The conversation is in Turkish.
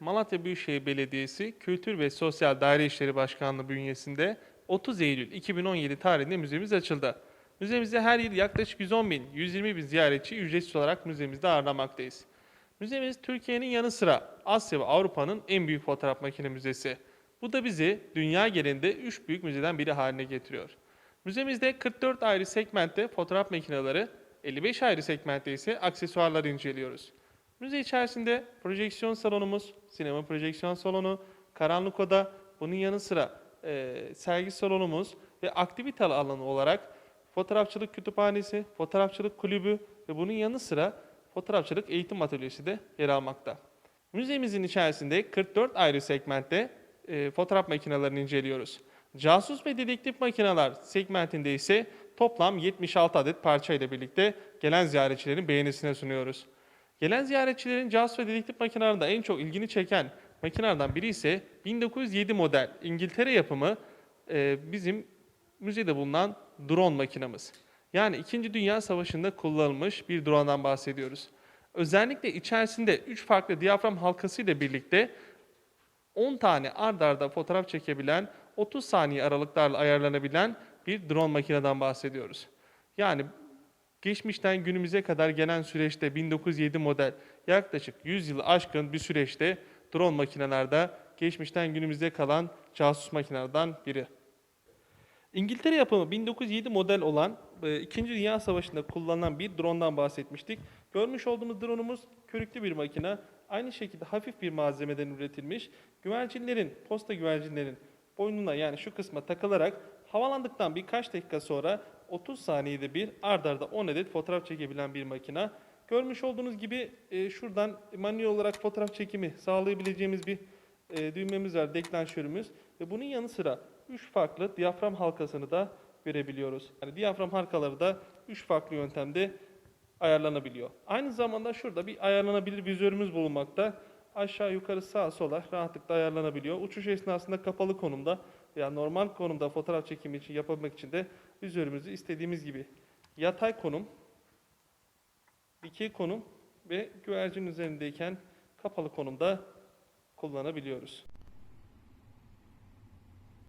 Malatya Büyükşehir Belediyesi Kültür ve Sosyal Daire İşleri Başkanlığı bünyesinde 30 Eylül 2017 tarihinde müzemiz açıldı. Müzemizde her yıl yaklaşık 110 bin, 120 bin ziyaretçi ücretsiz olarak müzemizde ağırlamaktayız. Müzemiz Türkiye'nin yanı sıra Asya ve Avrupa'nın en büyük fotoğraf makine müzesi. Bu da bizi dünya genelinde 3 büyük müzeden biri haline getiriyor. Müzemizde 44 ayrı segmentte fotoğraf makineleri, 55 ayrı segmentte ise aksesuarlar inceliyoruz. Müze içerisinde projeksiyon salonumuz, sinema projeksiyon salonu, karanlık oda, bunun yanı sıra e, sergi salonumuz ve aktivite alanı olarak fotoğrafçılık kütüphanesi, fotoğrafçılık kulübü ve bunun yanı sıra fotoğrafçılık eğitim atölyesi de yer almakta. Müzemizin içerisinde 44 ayrı segmentte e, fotoğraf makinelerini inceliyoruz. Casus ve dedektif makineler segmentinde ise toplam 76 adet parça ile birlikte gelen ziyaretçilerin beğenisine sunuyoruz. Gelen ziyaretçilerin casus ve dedektif makinelerinde en çok ilgini çeken makinelerden biri ise 1907 model İngiltere yapımı e, bizim müzede bulunan drone makinamız. Yani 2. Dünya Savaşı'nda kullanılmış bir drone'dan bahsediyoruz. Özellikle içerisinde 3 farklı diyafram halkası ile birlikte 10 tane ard arda fotoğraf çekebilen, 30 saniye aralıklarla ayarlanabilen bir drone makineden bahsediyoruz. Yani geçmişten günümüze kadar gelen süreçte 1907 model yaklaşık 100 yılı aşkın bir süreçte drone makinelerde geçmişten günümüze kalan casus makinelerden biri. İngiltere yapımı 1907 model olan e, İkinci Dünya Savaşı'nda kullanılan bir drone'dan bahsetmiştik. Görmüş olduğumuz drone'umuz körüklü bir makine. Aynı şekilde hafif bir malzemeden üretilmiş. Güvercinlerin, posta güvercinlerin boynuna yani şu kısma takılarak havalandıktan birkaç dakika sonra 30 saniyede bir ard arda 10 adet fotoğraf çekebilen bir makine. Görmüş olduğunuz gibi e, şuradan manuel olarak fotoğraf çekimi sağlayabileceğimiz bir e, düğmemiz var, deklanşörümüz. Ve bunun yanı sıra 3 farklı diyafram halkasını da görebiliyoruz. Yani diyafram halkaları da 3 farklı yöntemde ayarlanabiliyor. Aynı zamanda şurada bir ayarlanabilir vizörümüz bulunmakta. Aşağı yukarı sağa sola rahatlıkla ayarlanabiliyor. Uçuş esnasında kapalı konumda veya normal konumda fotoğraf çekimi için yapabilmek için de vizörümüzü istediğimiz gibi yatay konum, dikey konum ve güvercin üzerindeyken kapalı konumda kullanabiliyoruz.